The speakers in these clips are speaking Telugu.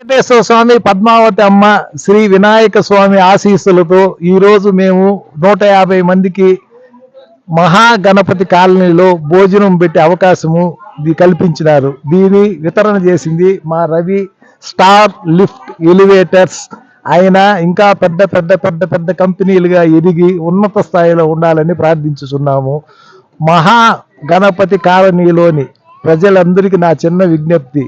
వెంకటేశ్వర స్వామి పద్మావతి అమ్మ శ్రీ వినాయక స్వామి ఆశీస్సులతో ఈరోజు మేము నూట యాభై మందికి మహాగణపతి కాలనీలో భోజనం పెట్టే అవకాశము ఇది కల్పించినారు. దీని వితరణ చేసింది మా రవి స్టార్ లిఫ్ట్ ఎలివేటర్స్. ఆయన ఇంకా పెద్ద పెద్ద పెద్ద పెద్ద కంపెనీలుగా ఎదిగి ఉన్నత స్థాయిలో ఉండాలని ప్రార్థించుచున్నాము. మహా గణపతి కాలనీలోని ప్రజలందరికీ నా చిన్న విజ్ఞప్తి.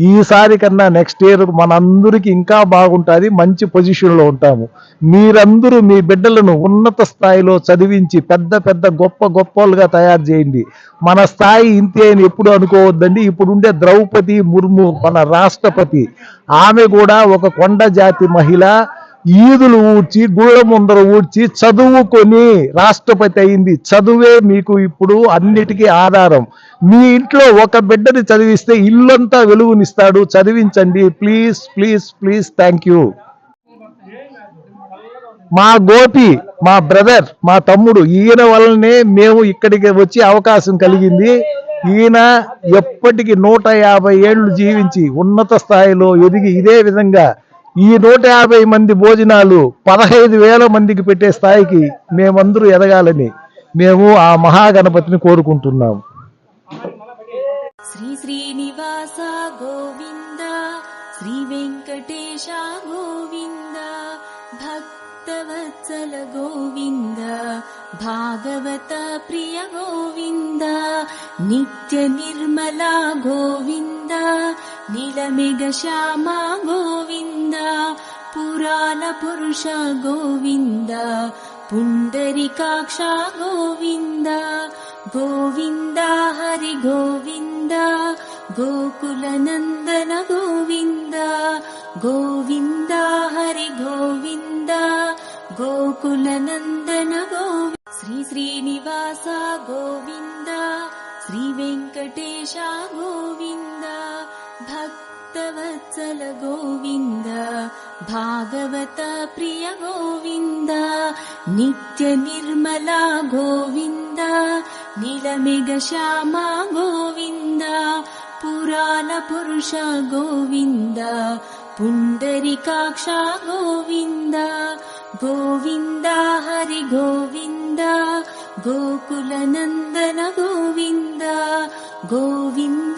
ఈసారి కన్నా నెక్స్ట్ ఇయర్ మనందరికీ ఇంకా బాగుంటుంది మంచి పొజిషన్లో ఉంటాము. మీరందరూ మీ బిడ్డలను ఉన్నత స్థాయిలో చదివించి పెద్ద పెద్ద గొప్ప గొప్పలుగా తయారు చేయండి. మన స్థాయి ఇంతే అని ఎప్పుడు అనుకోవద్దండి. ఇప్పుడుండే ద్రౌపది ముర్ము మన రాష్ట్రపతి. ఆమె కూడా ఒక కొండ జాతి మహిళ. ఈదులు ఊడ్చి గుళ్ళ ముందర ఊడ్చి చదువుకొని రాష్ట్రపతి అయింది. చదువే మీకు ఇప్పుడు అన్నిటికీ ఆధారం. మీ ఇంట్లో ఒక బిడ్డని చదివిస్తే ఇల్లంతా వెలుగునిస్తాడు. చదివించండి. Please please please thank you. మా గోపి మా బ్రదర్ మా తమ్ముడు ఈయన వల్లనే మేము ఇక్కడికి వచ్చే అవకాశం కలిగింది. ఈయన ఎప్పటికీ నూట యాభై ఏళ్ళు జీవించి ఉన్నత స్థాయిలో ఎదిగి ఇదే విధంగా ఈ నూట యాభై మంది భోజనాలు పదహైదు వేల మందికి పెట్టే స్థాయికి మేమందరూ ఎదగాలని మేము ఆ మహాగణపతిని కోరుకుంటున్నాము శ్రీ శ్రీనివాస గోవింద శ్రీ వెంకటేశ గోవింద భక్తవత్సల గోవింద భాగవత ప్రియ గోవింద నిత్య నిర్మల గోవింద. नीलमेघ श्यामा गोविन्द पुराणपुरुष गोविन्द पुण्डरिकाक्षा गोविन्द गोविन्द हरि गोविन्द गोकुलनन्दन गोविन्द गोविन्द हरि गोविन्द गोकुलनन्दन गोविन्द। श्री श्रीनिवासा गोविन्द श्रीवेङ्कटेशा गोविन्द। भक्तवत्सल गोविन्द भागवत प्रिय गोविन्द नित्य निर्मला गोविन्द श्यामा गोविन्द पुराणपुरुष गोविन्द पुण्डरिकाक्षा गोविन्द गोविन्द हरि गोविन्द गोकुलनन्दन गोविन्द गोविन्द